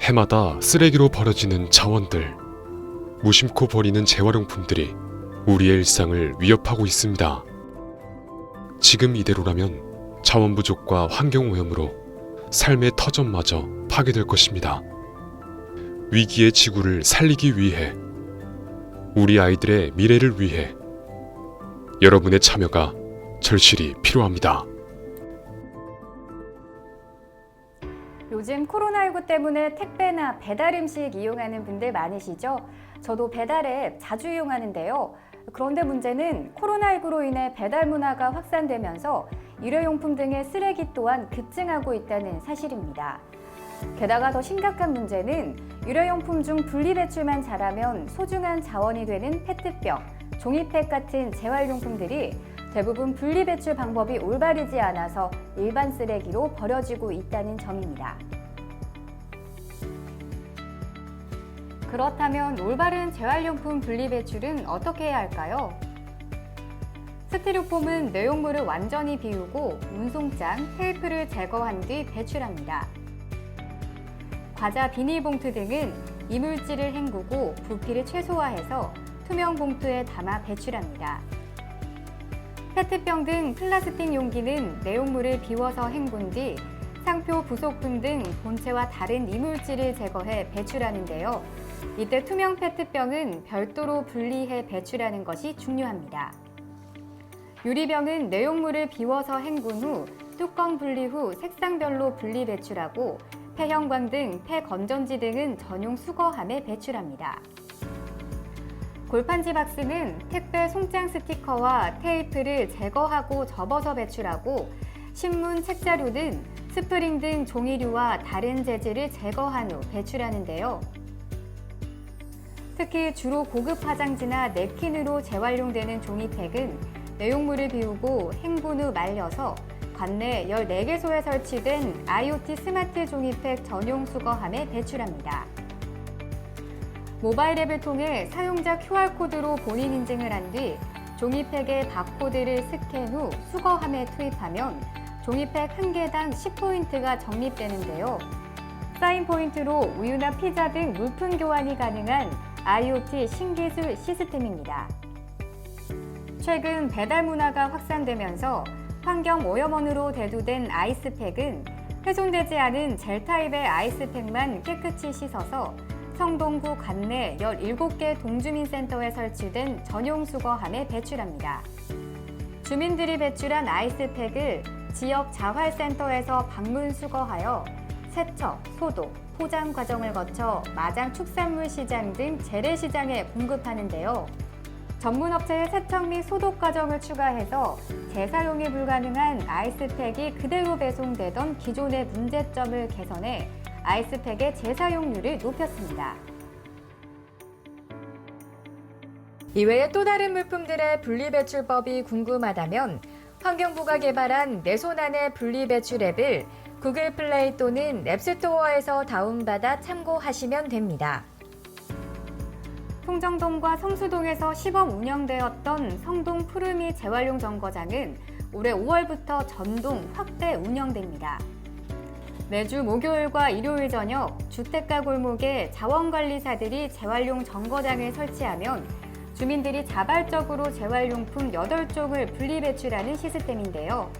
해마다 쓰레기로 버려지는 자원들, 무심코 버리는 재활용품들이 우리의 일상을 위협하고 있습니다. 지금 이대로라면 자원 부족과 환경 오염으로 삶의 터전마저 파괴될 것입니다. 위기의 지구를 살리기 위해 우리 아이들의 미래를 위해 여러분의 참여가 절실히 필요합니다. 요즘 코로나19 때문에 택배나 배달 음식 이용하는 분들 많으시죠? 저도 배달 앱 자주 이용하는데요. 그런데 문제는 코로나19로 인해 배달 문화가 확산되면서 일회용품 등의 쓰레기 또한 급증하고 있다는 사실입니다. 게다가 더 심각한 문제는 일회용품 중 분리배출만 잘하면 소중한 자원이 되는 페트병, 종이팩 같은 재활용품들이 대부분 분리배출 방법이 올바르지 않아서 일반 쓰레기로 버려지고 있다는 점입니다. 그렇다면 올바른 재활용품 분리배출은 어떻게 해야 할까요? 스티로폼은 내용물을 완전히 비우고 운송장, 테이프를 제거한 뒤 배출합니다. 과자 비닐봉투 등은 이물질을 헹구고 부피를 최소화해서 투명 봉투에 담아 배출합니다. 페트병 등 플라스틱 용기는 내용물을 비워서 헹군 뒤 상표, 부속품 등 본체와 다른 이물질을 제거해 배출하는데요. 이때 투명 페트병은 별도로 분리해 배출하는 것이 중요합니다. 유리병은 내용물을 비워서 헹군 후 뚜껑 분리 후 색상별로 분리 배출하고 폐형광 등 폐건전지 등은 전용 수거함에 배출합니다. 골판지 박스는 택배 송장 스티커와 테이프를 제거하고 접어서 배출하고 신문, 책자류 등 스프링 등 종이류와 다른 재질을 제거한 후 배출하는데요. 특히 주로 고급 화장지나 냅킨으로 재활용되는 종이팩은 내용물을 비우고 헹군 후 말려서 관내 14개소에 설치된 IoT 스마트 종이팩 전용 수거함에 배출합니다. 모바일 앱을 통해 사용자 QR코드로 본인 인증을 한 뒤 종이팩의 바코드를 스캔 후 수거함에 투입하면 종이팩 한 개당 10포인트가 적립되는데요. 사인 포인트로 우유나 피자 등 물품 교환이 가능한 IoT 신기술 시스템입니다. 최근 배달 문화가 확산되면서 환경 오염원으로 대두된 아이스팩은 훼손되지 않은 젤 타입의 아이스팩만 깨끗이 씻어서 성동구 관내 17개 동주민센터에 설치된 전용 수거함에 배출합니다. 주민들이 배출한 아이스팩을 지역 자활센터에서 방문 수거하여 세척, 소독, 포장 과정을 거쳐 마장 축산물 시장 등 재래시장에 공급하는데요. 전문 업체의 세척 및 소독 과정을 추가해서 재사용이 불가능한 아이스팩이 그대로 배송되던 기존의 문제점을 개선해 아이스팩의 재사용률을 높였습니다. 이외에 또 다른 물품들의 분리배출법이 궁금하다면 환경부가 개발한 내 손 안의 분리배출 앱을 구글 플레이 또는 앱스토어에서 다운받아 참고하시면 됩니다. 풍정동과 성수동에서 시범 운영되었던 성동 푸르미 재활용 정거장은 올해 5월부터 전동 확대 운영됩니다. 매주 목요일과 일요일 저녁 주택가 골목에 자원관리사들이 재활용 정거장을 설치하면 주민들이 자발적으로 재활용품 8종을 분리배출하는 시스템인데요.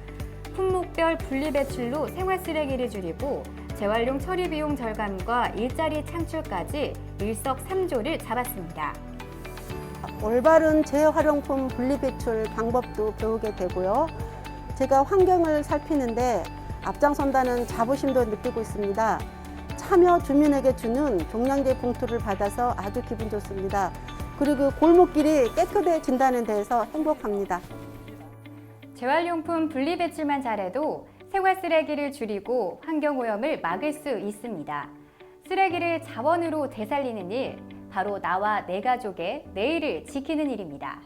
품목별 분리배출로 생활 쓰레기를 줄이고 재활용 처리 비용 절감과 일자리 창출까지 일석삼조를 잡았습니다. 올바른 재활용품 분리배출 방법도 배우게 되고요. 제가 환경을 살피는데 앞장선다는 자부심도 느끼고 있습니다. 참여 주민에게 주는 종량제 봉투를 받아서 아주 기분 좋습니다. 그리고 골목길이 깨끗해진다는 데에서 행복합니다. 재활용품 분리배출만 잘해도 생활 쓰레기를 줄이고 환경 오염을 막을 수 있습니다. 쓰레기를 자원으로 되살리는 일, 바로 나와 내 가족의 내일을 지키는 일입니다.